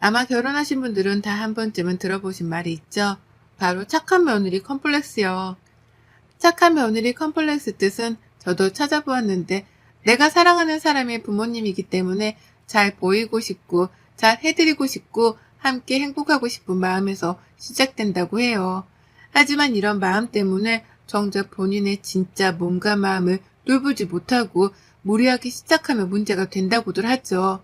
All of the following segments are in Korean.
아마 결혼하신 분들은 다 한 번쯤은 들어보신 말이 있죠. 바로 착한 며느리 컴플렉스요. 착한 며느리 컴플렉스 뜻은 저도 찾아보았는데 내가 사랑하는 사람의 부모님이기 때문에 잘 보이고 싶고 잘 해드리고 싶고 함께 행복하고 싶은 마음에서 시작된다고 해요. 하지만 이런 마음 때문에 정작 본인의 진짜 몸과 마음을 돌보지 못하고 무리하게 시작하면 문제가 된다고들 하죠.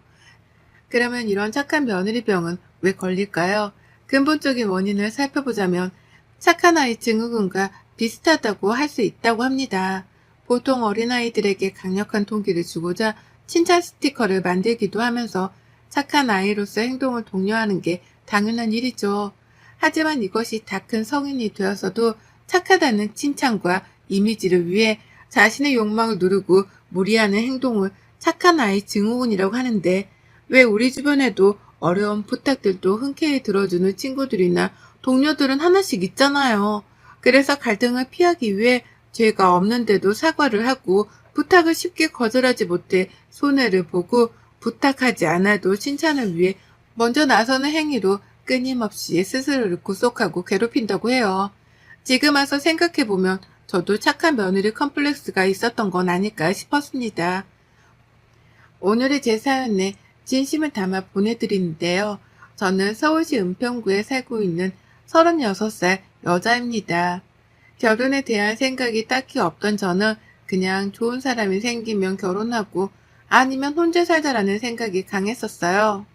그러면 이런 착한 며느리병은 왜 걸릴까요? 근본적인 원인을 살펴보자면 착한 아이 증후군과 비슷하다고 할 수 있다고 합니다. 보통 어린아이들에게 강력한 동기를 주고자 칭찬 스티커를 만들기도 하면서 착한 아이로서 행동을 독려하는 게 당연한 일이죠. 하지만 이것이 다 큰 성인이 되어서도 착하다는 칭찬과 이미지를 위해 자신의 욕망을 누르고 무리하는 행동을 착한 아이 증후군이라고 하는데 왜 우리 주변에도 어려운 부탁들도 흔쾌히 들어주는 친구들이나 동료들은 하나씩 있잖아요. 그래서 갈등을 피하기 위해 죄가 없는데도 사과를 하고 부탁을 쉽게 거절하지 못해 손해를 보고 부탁하지 않아도 칭찬을 위해 먼저 나서는 행위로 끊임없이 스스로를 구속하고 괴롭힌다고 해요. 지금 와서 생각해보면 저도 착한 며느리 컴플렉스가 있었던 건 아닐까 싶었습니다. 오늘의 제 사연에 진심을 담아 보내드리는데요. 저는 서울시 은평구에 살고 있는 36살 여자입니다. 결혼에 대한 생각이 딱히 없던 저는 그냥 좋은 사람이 생기면 결혼하고 아니면 혼자 살자라는 생각이 강했었어요.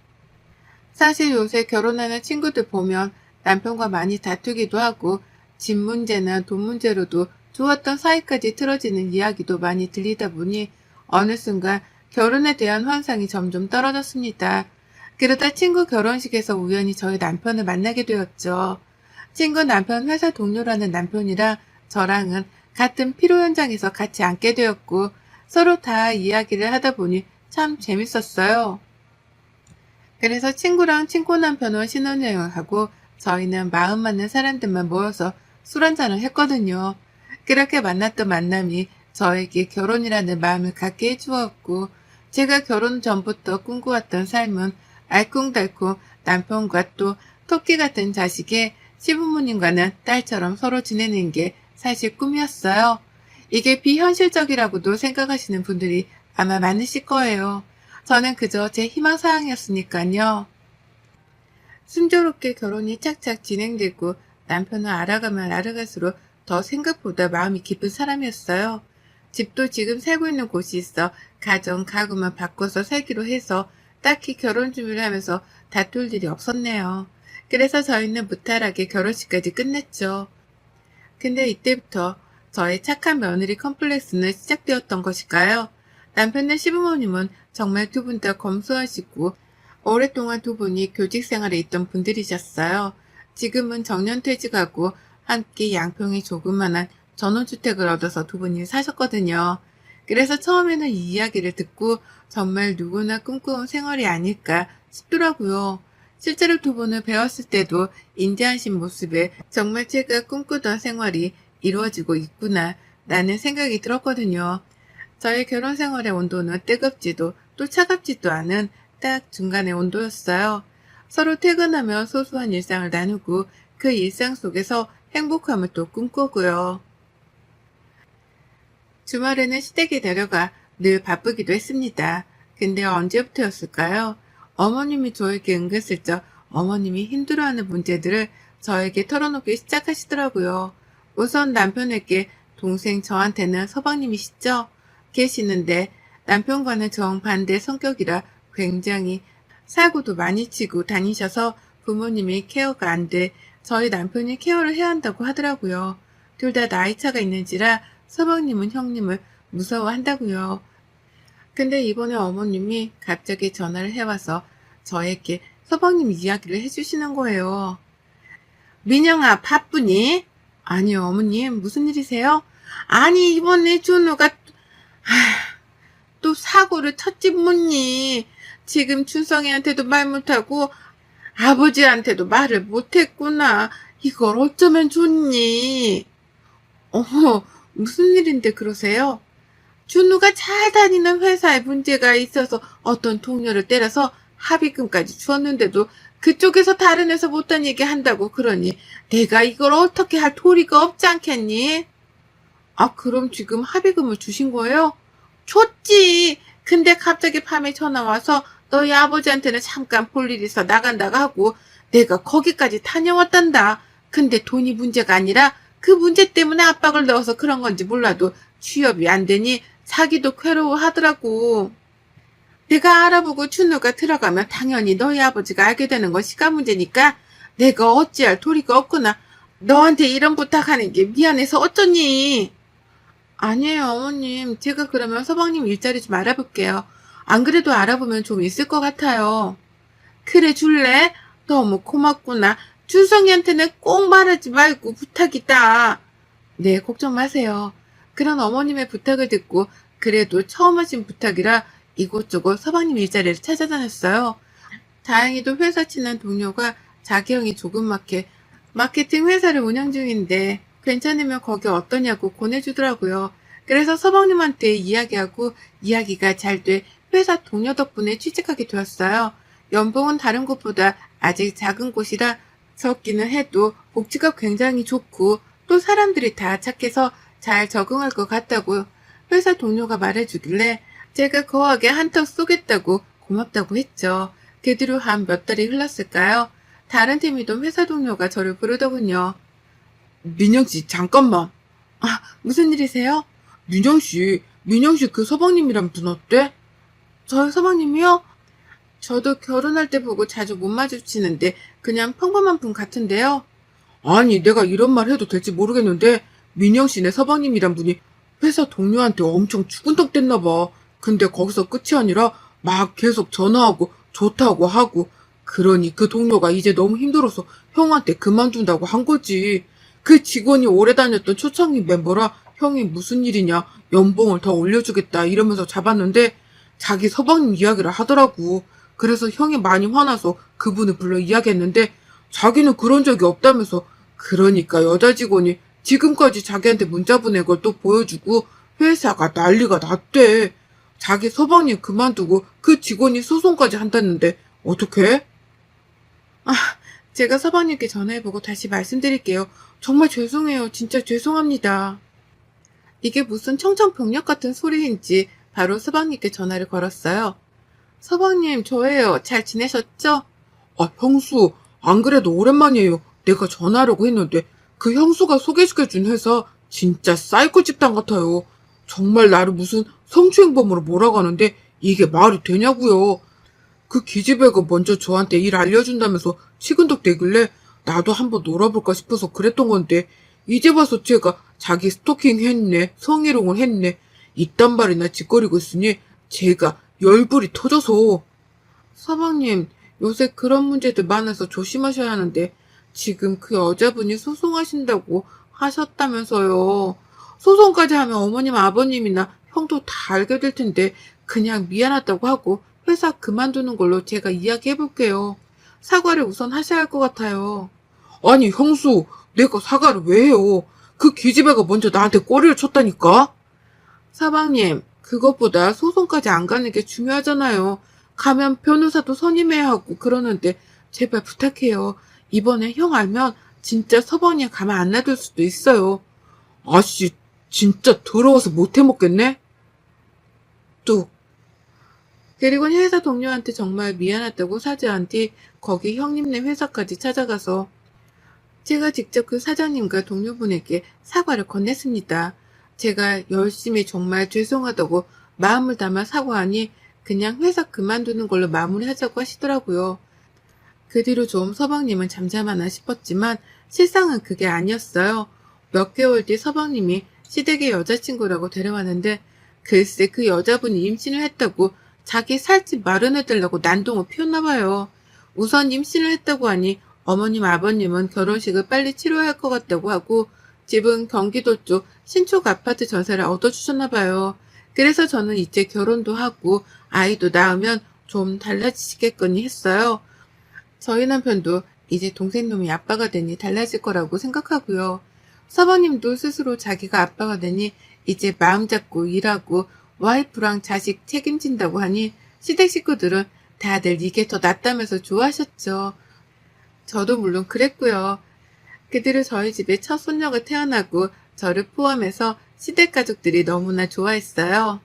사실 요새 결혼하는 친구들 보면 남편과 많이 다투기도 하고 집 문제나 돈 문제로도 좋았던 사이까지 틀어지는 이야기도 많이 들리다 보니 어느 순간 결혼에 대한 환상이 점점 떨어졌습니다. 그러다 친구 결혼식에서 우연히 저희 남편을 만나게 되었죠. 친구 남편 회사 동료라는 남편이라 저랑은 같은 피로 현장에서 같이 앉게 되었고 서로 다 이야기를 하다 보니 참 재밌었어요. 그래서 친구랑 친구 남편은 신혼여행을 가고 저희는 마음 맞는 사람들만 모여서 술 한잔을 했거든요. 그렇게 만났던 만남이 저에게 결혼이라는 마음을 갖게 해주었고 제가 결혼 전부터 꿈꿔왔던 삶은 알콩달콩 남편과 또 토끼 같은 자식의 시부모님과는 딸처럼 서로 지내는 게 사실 꿈이었어요. 이게 비현실적이라고도 생각하시는 분들이 아마 많으실 거예요. 저는 그저 제 희망사항이었으니까요. 순조롭게 결혼이 착착 진행되고 남편을 알아가면 알아갈수록 더 생각보다 마음이 깊은 사람이었어요. 집도 지금 살고 있는 곳이 있어 가정, 가구만 바꿔서 살기로 해서 딱히 결혼 준비를 하면서 다툴 일이 없었네요. 그래서 저희는 무탈하게 결혼식까지 끝냈죠. 근데 이때부터 저의 착한 며느리 컴플렉스는 시작되었던 것일까요? 남편의 시부모님은 정말 두 분 다 검소하시고 오랫동안 두 분이 교직 생활에 있던 분들이셨어요. 지금은 정년퇴직하고 함께 양평에 조그만한 전원주택을 얻어서 두 분이 사셨거든요. 그래서 처음에는 이 이야기를 듣고 정말 누구나 꿈꾸는 생활이 아닐까 싶더라고요. 실제로 두 분을 배웠을 때도 인자하신 모습에 정말 제가 꿈꾸던 생활이 이루어지고 있구나 라는 생각이 들었거든요. 저의 결혼 생활의 온도는 뜨겁지도 또 차갑지도 않은 딱 중간의 온도였어요. 서로 퇴근하며 소소한 일상을 나누고 그 일상 속에서 행복함을 또 꿈꾸고요. 주말에는 시댁에 내려가 늘 바쁘기도 했습니다. 근데 언제부터였을까요? 어머님이 저에게 은근슬쩍 어머님이 힘들어하는 문제들을 저에게 털어놓기 시작하시더라고요. 우선 남편에게 동생 저한테는 서방님이시죠? 계시는데 남편과는 정반대 성격이라 굉장히 사고도 많이 치고 다니셔서 부모님이 케어가 안 돼 저희 남편이 케어를 해야 한다고 하더라고요. 둘 다 나이 차가 있는지라 서방님은 형님을 무서워한다고요. 근데 이번에 어머님이 갑자기 전화를 해와서 저에게 서방님 이야기를 해주시는 거예요. 민영아 바쁘니? 아니요 어머님 무슨 일이세요? 아니 이번에 준우가 하, 또 사고를 쳤지 뭐니 지금 춘성이한테도 말 못하고 아버지한테도 말을 못했구나 이걸 어쩌면 좋니 어머 무슨 일인데 그러세요? 준우가 잘 다니는 회사에 문제가 있어서 어떤 동료를 때려서 합의금까지 주었는데도 그쪽에서 다른 회사 못한 얘기 한다고 그러니 내가 이걸 어떻게 할 도리가 없지 않겠니? 아, 그럼 지금 합의금을 주신 거예요? 줬지. 근데 갑자기 밤에 전화 와서 너희 아버지한테는 잠깐 볼 일 있어 나간다고 하고 내가 거기까지 다녀왔단다. 근데 돈이 문제가 아니라 그 문제 때문에 압박을 넣어서 그런 건지 몰라도 취업이 안 되니 자기도 괴로워하더라고. 내가 알아보고 준우가 들어가면 당연히 너희 아버지가 알게 되는 건 시간 문제니까 내가 어찌할 도리가 없구나. 너한테 이런 부탁하는 게 미안해서 어쩌니? 아니에요, 어머님. 제가 그러면 서방님 일자리 좀 알아볼게요. 안 그래도 알아보면 좀 있을 것 같아요. 그래 줄래? 너무 고맙구나. 준성이한테는 꼭 말하지 말고 부탁이다. 네, 걱정 마세요. 그런 어머님의 부탁을 듣고 그래도 처음 하신 부탁이라 이곳저곳 서방님 일자리를 찾아다녔어요. 다행히도 회사 친한 동료가 자기 형이 조그맣게 마케팅 회사를 운영 중인데 괜찮으면 거기 어떠냐고 권해주더라고요. 그래서 서방님한테 이야기하고 이야기가 잘 돼 회사 동료 덕분에 취직하게 되었어요. 연봉은 다른 곳보다 아직 작은 곳이라 적기는 해도 복지가 굉장히 좋고 또 사람들이 다 착해서 잘 적응할 것 같다고 회사 동료가 말해주길래 제가 거하게 한턱 쏘겠다고 고맙다고 했죠. 그 뒤로 한 몇 달이 흘렀을까요? 다른 팀이던 회사 동료가 저를 부르더군요. 민영 씨, 잠깐만. 아, 무슨 일이세요? 민영 씨, 민영 씨 그 서방님이랑 눈 어때? 저희 서방님이요? 저도 결혼할 때 보고 자주 못 마주치는데 그냥 평범한 분 같은데요. 아니, 내가 이런 말 해도 될지 모르겠는데, 민영 씨네 서방님이란 분이 회사 동료한테 엄청 죽은 덕 됐나 봐. 근데 거기서 끝이 아니라 막 계속 전화하고 좋다고 하고, 그러니 그 동료가 이제 너무 힘들어서 형한테 그만둔다고 한 거지. 그 직원이 오래 다녔던 초창기 멤버라 형이 무슨 일이냐, 연봉을 더 올려주겠다 이러면서 잡았는데, 자기 서방님 이야기를 하더라고. 그래서 형이 많이 화나서 그분을 불러 이야기했는데, 자기는 그런 적이 없다면서 그러니까 여자 직원이 지금까지 자기한테 문자 보낸 걸 또 보여주고 회사가 난리가 났대. 자기 서방님 그만두고 그 직원이 소송까지 한다는데 어떡해? 제가 서방님께 전화해보고 다시 말씀드릴게요. 정말 죄송해요. 진짜 죄송합니다. 이게 무슨 청천벽력 같은 소리인지 바로 서방님께 전화를 걸었어요. 서방님, 저예요. 잘 지내셨죠? 아 형수 안 그래도 오랜만이에요. 내가 전화하려고 했는데 그 형수가 소개시켜준 회사 진짜 사이코 집단 같아요. 정말 나를 무슨 성추행범으로 몰아가는데 이게 말이 되냐고요. 그 기집애가 먼저 저한테 일 알려준다면서 치근덕 대길래 나도 한번 놀아볼까 싶어서 그랬던 건데 이제 와서 제가 자기 스토킹 했네 성희롱을 했네 이딴 말이나 짓거리고 있으니 제가 열불이 터져서 서방님, 요새 그런 문제들 많아서 조심하셔야 하는데 지금 그 여자분이 소송하신다고 하셨다면서요. 소송까지 하면 어머님, 아버님이나 형도 다 알게 될 텐데 그냥 미안하다고 하고 회사 그만두는 걸로 제가 이야기해 볼게요. 사과를 우선 하셔야 할 것 같아요. 아니 형수 내가 사과를 왜 해요 그 기집애가 먼저 나한테 꼬리를 쳤다니까 사방님, 그것보다 소송까지 안 가는 게 중요하잖아요. 가면 변호사도 선임해야 하고 그러는데 제발 부탁해요. 이번에 형 알면 진짜 서방님 가만 안 놔둘 수도 있어요. 아씨 진짜 더러워서 못 해먹겠네 뚝. 그리고 회사 동료한테 정말 미안하다고 사죄한 뒤 거기 형님네 회사까지 찾아가서 제가 직접 그 사장님과 동료분에게 사과를 건넸습니다. 제가 열심히 정말 죄송하다고 마음을 담아 사과하니 그냥 회사 그만두는 걸로 마무리하자고 하시더라고요. 그 뒤로 좀 서방님은 잠잠하나 싶었지만 실상은 그게 아니었어요. 몇 개월 뒤 서방님이 시댁의 여자친구라고 데려왔는데 글쎄 그 여자분이 임신을 했다고 자기 살집 마련해달라고 난동을 피웠나 봐요. 우선 임신을 했다고 하니 어머님 아버님은 결혼식을 빨리 치러야 할 것 같다고 하고 집은 경기도 쪽 신축 아파트 전세를 얻어주셨나 봐요. 그래서 저는 이제 결혼도 하고 아이도 낳으면 좀 달라지시겠거니 했어요. 저희 남편도 이제 동생놈이 아빠가 되니 달라질 거라고 생각하고요. 서방님도 스스로 자기가 아빠가 되니 이제 마음 잡고 일하고 와이프랑 자식 책임진다고 하니 시댁 식구들은 다들 이게 더 낫다면서 좋아하셨죠. 저도 물론 그랬고요. 그들은 저희 집에 첫 손녀가 태어나고 저를 포함해서 시댁 가족들이 너무나 좋아했어요.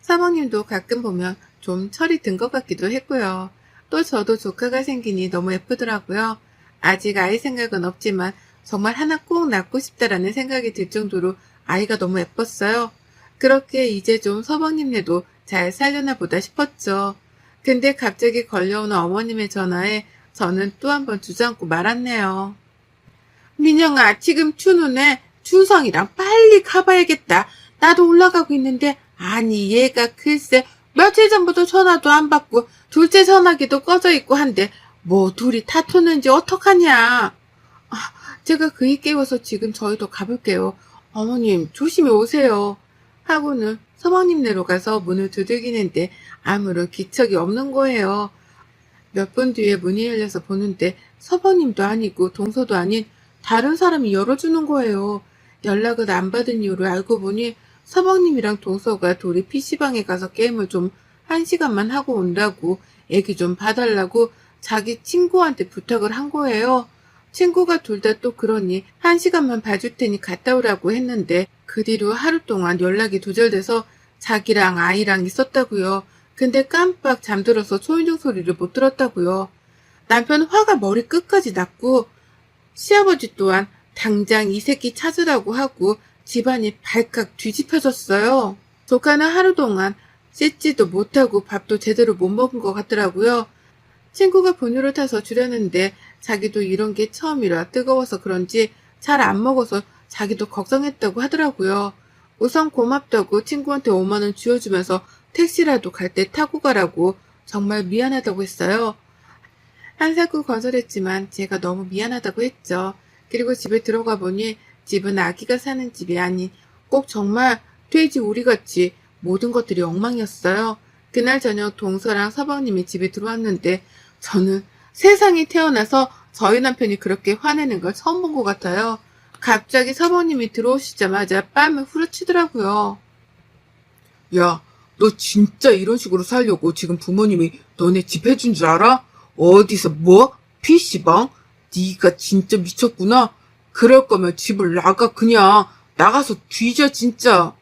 사모님도 가끔 보면 좀 철이 든 것 같기도 했고요. 또 저도 조카가 생기니 너무 예쁘더라고요. 아직 아이 생각은 없지만 정말 하나 꼭 낳고 싶다라는 생각이 들 정도로 아이가 너무 예뻤어요. 그렇게 이제 좀 서방님네도 잘 살려나 보다 싶었죠. 근데 갑자기 걸려오는 어머님의 전화에 저는 또 한 번 주저앉고 말았네요. 민영아, 지금 춘우네 준성이랑 빨리 가봐야겠다. 나도 올라가고 있는데, 아니, 얘가 글쎄, 며칠 전부터 전화도 안 받고, 둘째 전화기도 꺼져 있고 한데, 뭐, 둘이 다투는지 어떡하냐. 아, 제가 그이 깨워서 지금 저희도 가볼게요. 어머님, 조심히 오세요. 하고는 서방님네로 가서 문을 두들기는데 아무런 기척이 없는 거예요. 몇 분 뒤에 문이 열려서 보는데 서방님도 아니고 동서도 아닌 다른 사람이 열어주는 거예요. 연락을 안 받은 이유를 알고 보니 서방님이랑 동서가 둘이 PC방에 가서 게임을 좀 한 시간만 하고 온다고 얘기 좀 봐달라고 자기 친구한테 부탁을 한 거예요. 친구가 둘 다 또 그러니 한 시간만 봐줄 테니 갔다 오라고 했는데 그 뒤로 하루 동안 연락이 두절돼서 자기랑 아이랑 있었다고요. 근데 깜빡 잠들어서 초인종 소리를 못 들었다고요. 남편은 화가 머리 끝까지 났고 시아버지 또한 당장 이 새끼 찾으라고 하고 집안이 발칵 뒤집혀졌어요. 조카는 하루 동안 씻지도 못하고 밥도 제대로 못 먹은 것 같더라고요. 친구가 분유를 타서 주려는데 자기도 이런 게 처음이라 뜨거워서 그런지 잘 안 먹어서 자기도 걱정했다고 하더라고요. 우선 고맙다고 친구한테 5만원 쥐어주면서 택시라도 갈 때 타고 가라고 정말 미안하다고 했어요. 한사구 건설했지만 제가 너무 미안하다고 했죠. 그리고 집에 들어가 보니 집은 아기가 사는 집이 아닌 꼭 정말 돼지 우리같이 모든 것들이 엉망이었어요. 그날 저녁 동서랑 서방님이 집에 들어왔는데 저는 세상에 태어나서 저희 남편이 그렇게 화내는 걸 처음 본 것 같아요. 갑자기 서방님이 들어오시자마자 뺨을 후려치더라고요. 야, 너 진짜 이런 식으로 살려고 지금 부모님이 너네 집 해준 줄 알아? 어디서 뭐? PC방? 네가 진짜 미쳤구나. 그럴 거면 집을 나가 그냥 나가서 뒤져 진짜.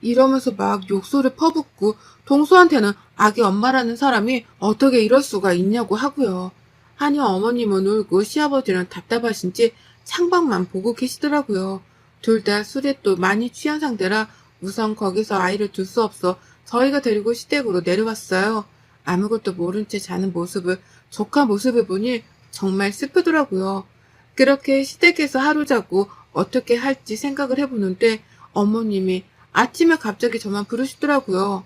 이러면서 막 욕설을 퍼붓고 동수한테는 아기 엄마라는 사람이 어떻게 이럴 수가 있냐고 하고요. 한이 어머님은 울고 시아버지는 답답하신지 창밖만 보고 계시더라고요. 둘 다 술에 또 많이 취한 상태라 우선 거기서 아이를 둘 수 없어 저희가 데리고 시댁으로 내려왔어요. 아무것도 모른 채 자는 모습을 조카 모습을 보니 정말 슬프더라고요. 그렇게 시댁에서 하루 자고 어떻게 할지 생각을 해보는데 어머님이 아침에 갑자기 저만 부르시더라고요.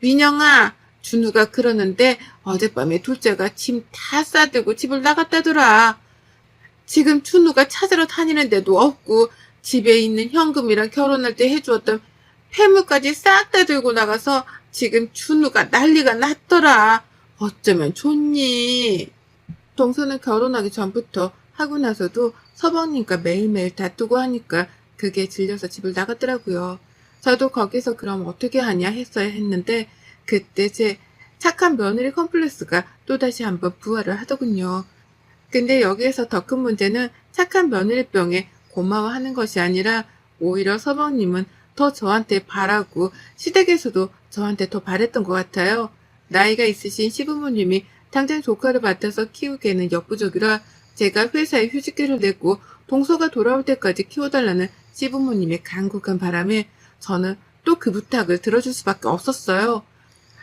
민영아, 준우가 그러는데 어젯밤에 둘째가 짐 다 싸들고 집을 나갔다더라. 지금 준우가 찾으러 다니는 데도 없고 집에 있는 현금이랑 결혼할 때 해주었던 폐물까지 싹 다 들고 나가서 지금 준우가 난리가 났더라. 어쩌면 좋니? 동서는 결혼하기 전부터 하고 나서도 서방님과 매일매일 다투고 하니까 그게 질려서 집을 나갔더라고요. 저도 거기서 그럼 어떻게 하냐 했어야 했는데 그때 제 착한 며느리 컴플렉스가 또다시 한번 부활을 하더군요. 근데 여기에서 더 큰 문제는 착한 며느리병에 고마워하는 것이 아니라 오히려 서방님은 더 저한테 바라고 시댁에서도 저한테 더 바랬던 것 같아요. 나이가 있으신 시부모님이 당장 조카를 맡아서 키우기에는 역부족이라 제가 회사에 휴직기를 내고 동서가 돌아올 때까지 키워달라는 시부모님의 간곡한 바람에 저는 또 그 부탁을 들어줄 수밖에 없었어요.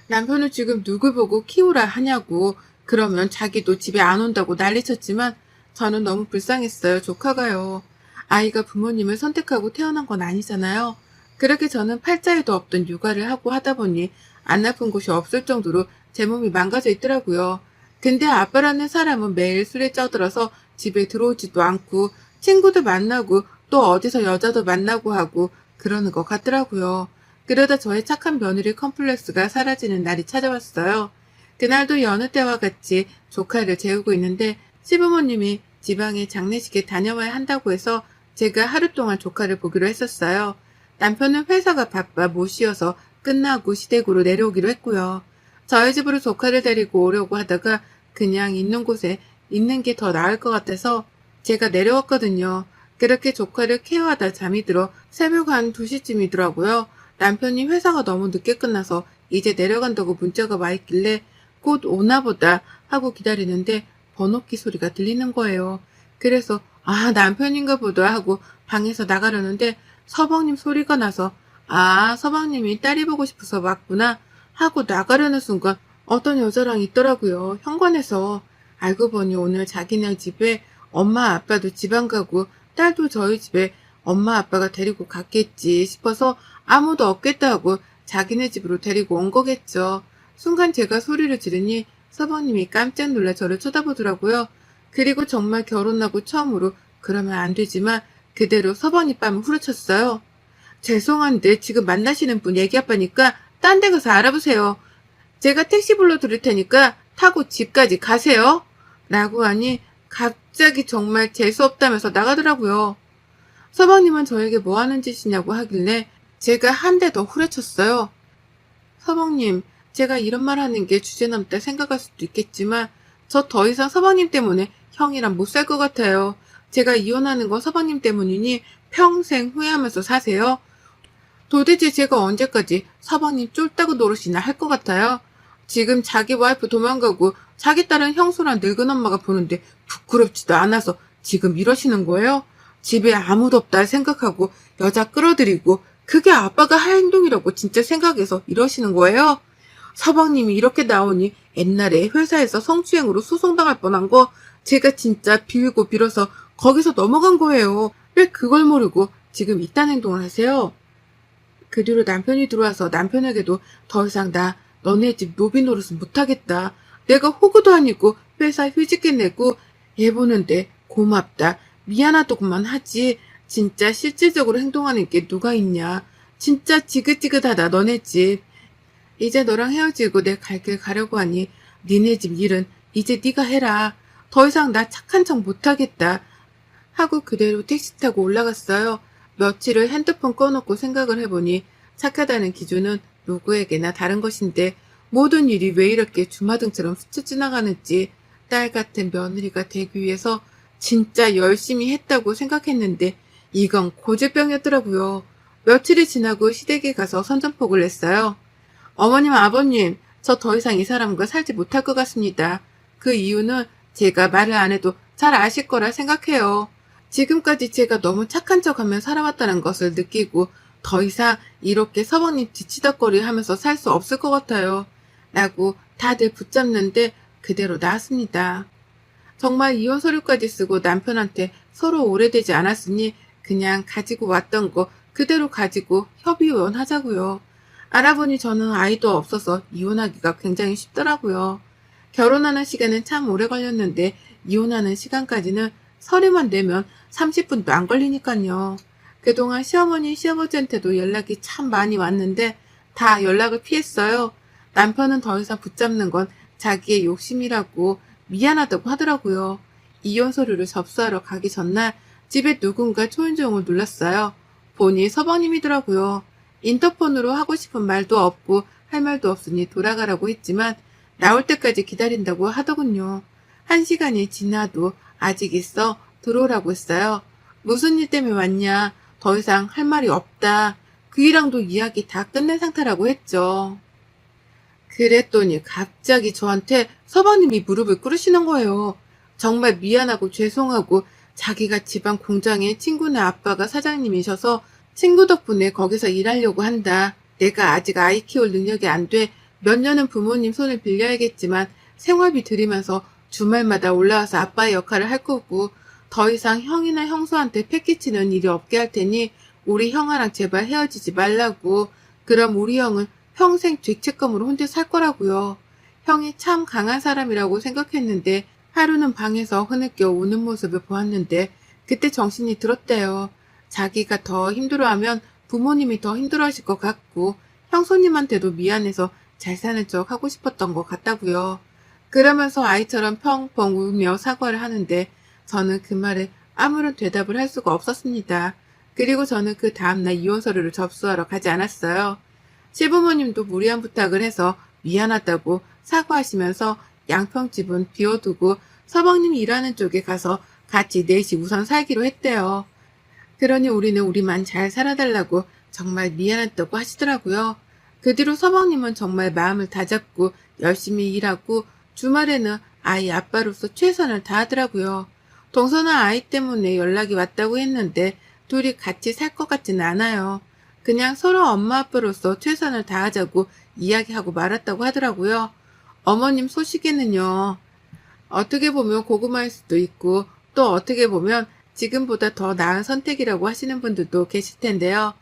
남편은 지금 누굴 보고 키우라 하냐고 그러면 자기도 집에 안 온다고 난리쳤지만 저는 너무 불쌍했어요. 조카가요. 아이가 부모님을 선택하고 태어난 건 아니잖아요. 그렇게 저는 팔자에도 없던 육아를 하고 하다 보니 안 아픈 곳이 없을 정도로 제 몸이 망가져 있더라고요. 근데 아빠라는 사람은 매일 술에 쪄들어서 집에 들어오지도 않고 친구도 만나고 또 어디서 여자도 만나고 하고 그러는 것 같더라고요. 그러다 저의 착한 며느리 컴플렉스가 사라지는 날이 찾아왔어요. 그날도 여느 때와 같이 조카를 재우고 있는데 시부모님이 지방에 장례식에 다녀와야 한다고 해서 제가 하루 동안 조카를 보기로 했었어요. 남편은 회사가 바빠 못 쉬어서 끝나고 시댁으로 내려오기로 했고요. 저희 집으로 조카를 데리고 오려고 하다가 그냥 있는 곳에 있는 게 더 나을 것 같아서 제가 내려왔거든요. 그렇게 조카를 케어하다 잠이 들어 새벽 한 2시쯤이더라고요. 남편이 회사가 너무 늦게 끝나서 이제 내려간다고 문자가 와 있길래 곧 오나 보다 하고 기다리는데 번호키 소리가 들리는 거예요. 그래서 아 남편인가 보다 하고 방에서 나가려는데 서방님 소리가 나서 아 서방님이 딸이 보고 싶어서 왔구나 하고 나가려는 순간 어떤 여자랑 있더라고요. 현관에서 알고 보니 오늘 자기네 집에 엄마 아빠도 지방 가고 딸도 저희 집에 엄마 아빠가 데리고 갔겠지 싶어서 아무도 없겠다 하고 자기네 집으로 데리고 온 거겠죠. 순간 제가 소리를 지르니 서방님이 깜짝 놀라 저를 쳐다보더라고요. 그리고 정말 결혼하고 처음으로 그러면 안 되지만 그대로 서방님 뺨을 후려쳤어요. 죄송한데 지금 만나시는 분 얘기 아빠니까 딴 데 가서 알아보세요. 제가 택시 불러 드릴 테니까 타고 집까지 가세요. 라고 하니 갑자기 정말 재수없다면서 나가더라고요. 서방님은 저에게 뭐 하는 짓이냐고 하길래 제가 한 대 더 후려쳤어요. 서방님, 제가 이런 말 하는 게 주제넘다 생각할 수도 있겠지만 저 더 이상 서방님 때문에 형이랑 못 살 것 같아요. 제가 이혼하는 건 서방님 때문이니 평생 후회하면서 사세요. 도대체 제가 언제까지 서방님 쫄따구 노릇이나 할 것 같아요? 지금 자기 와이프 도망가고 자기 딸은 형수랑 늙은 엄마가 보는데 부끄럽지도 않아서 지금 이러시는 거예요? 집에 아무도 없다 생각하고 여자 끌어들이고 그게 아빠가 할 행동이라고 진짜 생각해서 이러시는 거예요? 서방님이 이렇게 나오니 옛날에 회사에서 성추행으로 소송당할 뻔한 거 제가 진짜 빌고 빌어서 거기서 넘어간 거예요. 왜 그걸 모르고 지금 이딴 행동을 하세요? 그 뒤로 남편이 들어와서 남편에게도 더 이상 나 너네 집 노비 노릇은 못하겠다. 내가 호구도 아니고 회사 휴직해 내고 애 보는데 고맙다. 미안하다고만 하지. 진짜 실질적으로 행동하는 게 누가 있냐. 진짜 지긋지긋하다 너네 집. 이제 너랑 헤어지고 내 갈 길 가려고 하니 니네 집 일은 이제 네가 해라. 더 이상 나 착한 척 못하겠다. 하고 그대로 택시 타고 올라갔어요. 며칠을 핸드폰 꺼놓고 생각을 해보니 착하다는 기준은 누구에게나 다른 것인데 모든 일이 왜 이렇게 주마등처럼 스쳐 지나가는지 딸 같은 며느리가 되기 위해서 진짜 열심히 했다고 생각했는데 이건 고질병이었더라고요. 며칠이 지나고 시댁에 가서 선전포고를 했어요. 어머님, 아버님, 저 더 이상 이 사람과 살지 못할 것 같습니다. 그 이유는 제가 말을 안 해도 잘 아실 거라 생각해요. 지금까지 제가 너무 착한 척하며 살아왔다는 것을 느끼고 더 이상 이렇게 서방님 뒤치덕거리 하면서 살 수 없을 것 같아요. 라고 다들 붙잡는데 그대로 나왔습니다. 정말 이혼 서류까지 쓰고 남편한테 서로 오래되지 않았으니 그냥 가지고 왔던 거 그대로 가지고 협의원 하자고요. 알아보니 저는 아이도 없어서 이혼하기가 굉장히 쉽더라고요. 결혼하는 시간은 참 오래 걸렸는데 이혼하는 시간까지는 서류만 내면 30분도 안 걸리니까요. 그동안 시어머니, 시아버지한테도 연락이 참 많이 왔는데 다 연락을 피했어요. 남편은 더 이상 붙잡는 건 자기의 욕심이라고 미안하다고 하더라고요. 이혼 서류를 접수하러 가기 전날 집에 누군가 초인종을 눌렀어요. 보니 서방님이더라고요. 인터폰으로 하고 싶은 말도 없고 할 말도 없으니 돌아가라고 했지만 나올 때까지 기다린다고 하더군요. 한 시간이 지나도 아직 있어 들어오라고 했어요. 무슨 일 때문에 왔냐? 더 이상 할 말이 없다. 그이랑도 이야기 다 끝낸 상태라고 했죠. 그랬더니 갑자기 저한테 서방님이 무릎을 꿇으시는 거예요. 정말 미안하고 죄송하고 자기가 지방 공장에 친구네 아빠가 사장님이셔서 친구 덕분에 거기서 일하려고 한다. 내가 아직 아이 키울 능력이 안 돼. 몇 년은 부모님 손을 빌려야겠지만 생활비 들이면서 주말마다 올라와서 아빠의 역할을 할 거고 더 이상 형이나 형수한테 패기치는 일이 없게 할 테니 우리 형아랑 제발 헤어지지 말라고. 그럼 우리 형은 평생 죄책감으로 혼자 살 거라고요. 형이 참 강한 사람이라고 생각했는데 하루는 방에서 흐느껴 우는 모습을 보았는데 그때 정신이 들었대요. 자기가 더 힘들어하면 부모님이 더 힘들어하실 것 같고 형수님한테도 미안해서 잘 사는 척 하고 싶었던 것 같다고요. 그러면서 아이처럼 펑펑 울며 사과를 하는데 저는 그 말에 아무런 대답을 할 수가 없었습니다. 그리고 저는 그 다음날 이혼 서류를 접수하러 가지 않았어요. 시부모님도 무리한 부탁을 해서 미안하다고 사과하시면서 양평집은 비워두고 서방님이 일하는 쪽에 가서 같이 넷이 우선 살기로 했대요. 그러니 우리는 우리만 잘 살아달라고 정말 미안했다고 하시더라고요. 그 뒤로 서방님은 정말 마음을 다잡고 열심히 일하고 주말에는 아이 아빠로서 최선을 다하더라고요. 동서는 아이 때문에 연락이 왔다고 했는데 둘이 같이 살 것 같지는 않아요. 그냥 서로 엄마 아빠로서 최선을 다하자고 이야기하고 말았다고 하더라고요. 어머님 소식에는요. 어떻게 보면 고구마일 수도 있고 또 어떻게 보면 지금보다 더 나은 선택이라고 하시는 분들도 계실 텐데요.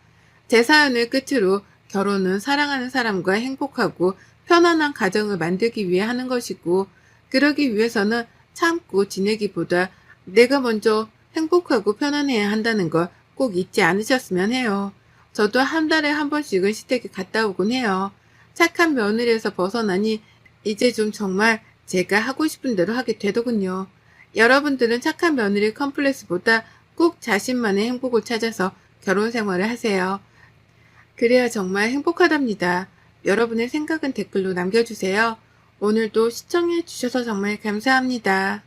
제 사연을 끝으로 결혼은 사랑하는 사람과 행복하고 편안한 가정을 만들기 위해 하는 것이고 그러기 위해서는 참고 지내기보다 내가 먼저 행복하고 편안해야 한다는 걸 꼭 잊지 않으셨으면 해요. 저도 한 달에 한 번씩은 시댁에 갔다 오곤 해요. 착한 며느리에서 벗어나니 이제 좀 정말 제가 하고 싶은 대로 하게 되더군요. 여러분들은 착한 며느리 컴플렉스보다 꼭 자신만의 행복을 찾아서 결혼 생활을 하세요. 그래야 정말 행복하답니다. 여러분의 생각은 댓글로 남겨주세요. 오늘도 시청해주셔서 정말 감사합니다.